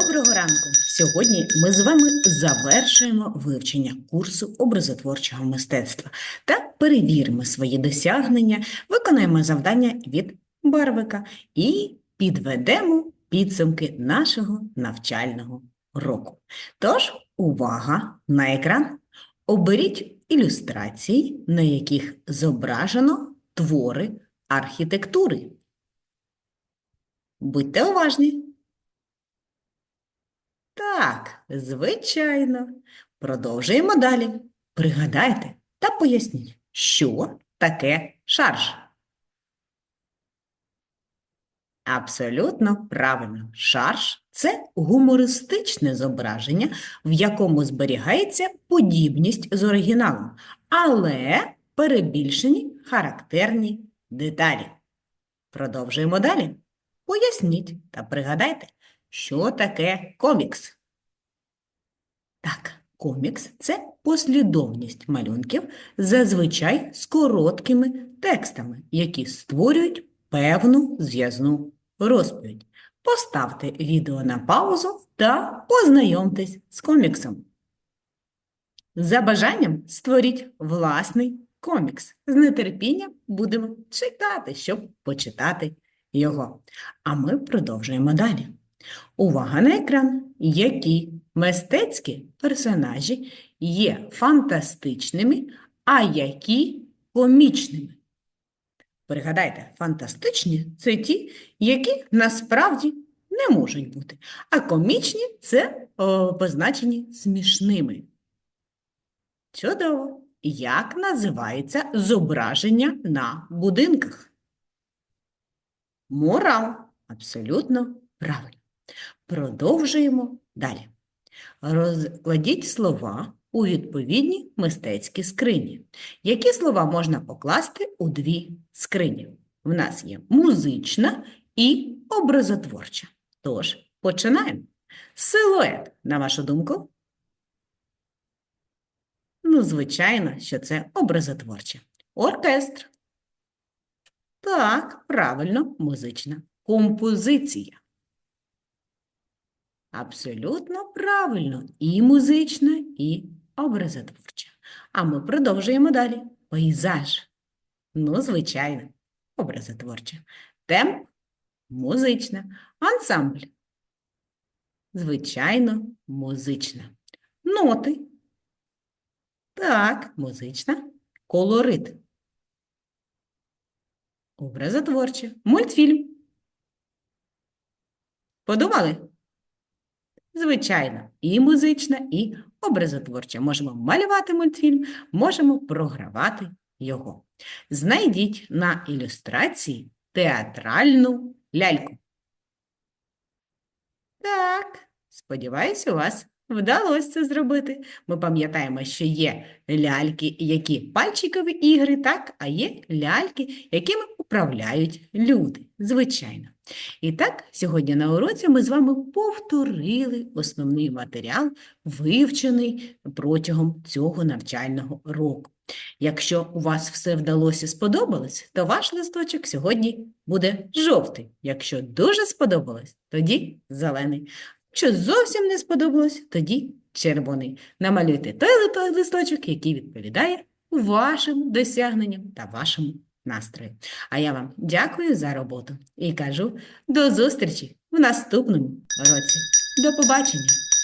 Доброго ранку! Сьогодні ми з вами завершуємо вивчення курсу образотворчого мистецтва та перевіримо свої досягнення, виконаємо завдання від Барвика і підведемо підсумки нашого навчального року. Тож, увага на екран! Оберіть ілюстрації, на яких зображено твори архітектури. Будьте уважні! Так, звичайно. Продовжуємо далі. Пригадайте та поясніть, що таке шарж. Абсолютно правильно. Шарж – це гумористичне зображення, в якому зберігається подібність з оригіналом, але перебільшені характерні деталі. Продовжуємо далі. Поясніть та пригадайте, що таке комікс? Так, комікс – це послідовність малюнків, зазвичай з короткими текстами, які створюють певну зв'язну розповідь. Поставте відео на паузу та познайомтесь з коміксом. За бажанням створіть власний комікс. З нетерпінням будемо читати, щоб почитати його. А ми продовжуємо далі. Увага на екран! Які мистецькі персонажі є фантастичними, а які комічними? Пригадайте, фантастичні це ті, які насправді не можуть бути, а комічні це о, позначені смішними. Чудово! Як називається зображення на будинках? Мурал. Абсолютно правильно. Продовжуємо далі. Розкладіть слова у відповідні мистецькі скрині. Які слова можна покласти у дві скрині? В нас є музична і образотворча. Тож, починаємо. Силует, на вашу думку? Ну, звичайно, що це образотворче. Оркестр. Так, правильно, музична. Композиція. Абсолютно правильно. І музична, і образотворча. А ми продовжуємо далі. Пейзаж. Ну, звичайно, образотворча. Темп музична. Ансамбль. Звичайно, музична. Ноти. Так, музична. Колорит. Образотворче. Мультфільм. Подумали? Звичайно, і музична, і образотворча. Можемо малювати мультфільм, можемо програвати його. Знайдіть на ілюстрації театральну ляльку. Так, сподіваюся, у вас вдалося це зробити. Ми пам'ятаємо, що є ляльки, які пальчикові ігри, так, а є ляльки, якими управляють люди, звичайно. І так, сьогодні на уроці ми з вами повторили основний матеріал, вивчений протягом цього навчального року. Якщо у вас все вдалося сподобалось, то ваш листочок сьогодні буде жовтий. Якщо дуже сподобалось, тоді зелений. Якщо зовсім не сподобалось, тоді червоний. Намалюйте той листочок, який відповідає вашим досягненням та вашому настрою. А я вам дякую за роботу і кажу до зустрічі в наступному році. До побачення!